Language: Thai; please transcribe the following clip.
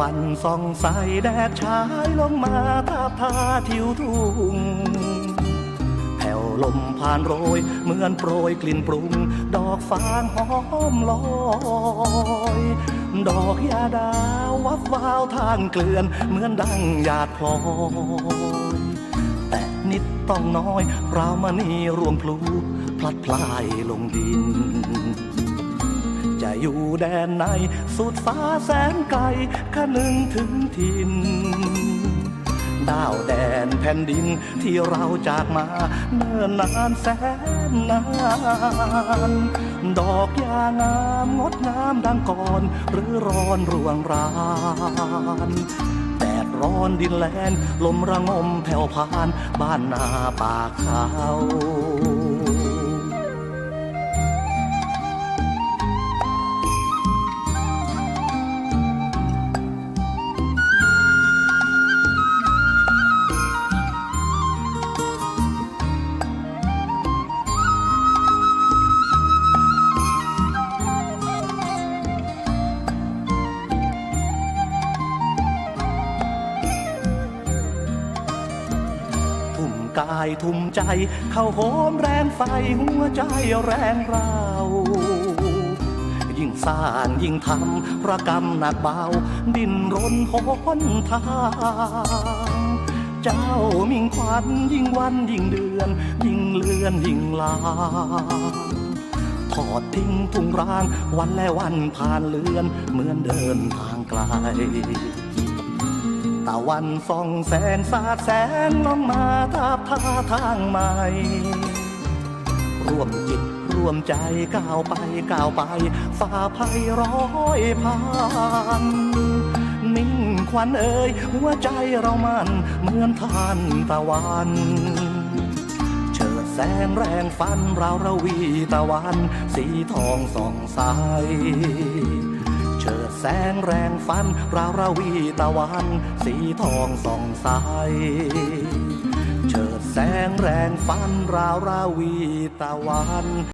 วันส่องใสแดดฉายลงมาทาบทาทิวทุ่งแผ่วลมผ่านโรย เหมือนโปรยกลิ่นปรุง ดอกฟางหอมลอยดอกยาดาววับวาวทางเกลื่อน เหมือนดังหยาดพลอยแต่นิดต้องน้อยเรามานีรวมพลูพลัดพลายลงดิน จะอยู่แดนไหน สุดฟ้าแสนไกลข้านึงถึงถิ่นดาวแดนแผ่นดินที่เราจากมาเนิ่นนานแสนนาน ดอกยางามงดงามดังก่อน หรือร้อนรวงรานแดดร้อนดินแลนลมระงมแผ่วพาน บ้านนาป่าเขา ทุ่มกายทุ่มใจ เข้าโหมแรงไฟหัวใจแรงเรายิ่งสร้างยิ่งทำประกรรมหนักเบา ดินรนหนทางเจ้ามิ่งควันยิ่งวันยิ่งเดือน ยิ่งเลือนยิ่งลาทอดทิ้งทุ่งร้าง วันและวันผ่านเลือน เหมือนเดินทางไกล ตะวันส่องแสงสาดแสงลงมาทาบท่าทางใหม่ ร่วมจิตร่วมใจก้าวไปก้าวไปฝ่าภัยร้อยผ่านนิ่งควันเอ่ยหัวใจเรามันเหมือนทานตะวันเฉิดแสงแรงฟันเราระวีตะวัน สีทองส่องใส เฉิดแสงแรงฟันราวราวีตะวัน สีทองส่องใสเฉิดแสงแรงฟันราวราวีตะวัน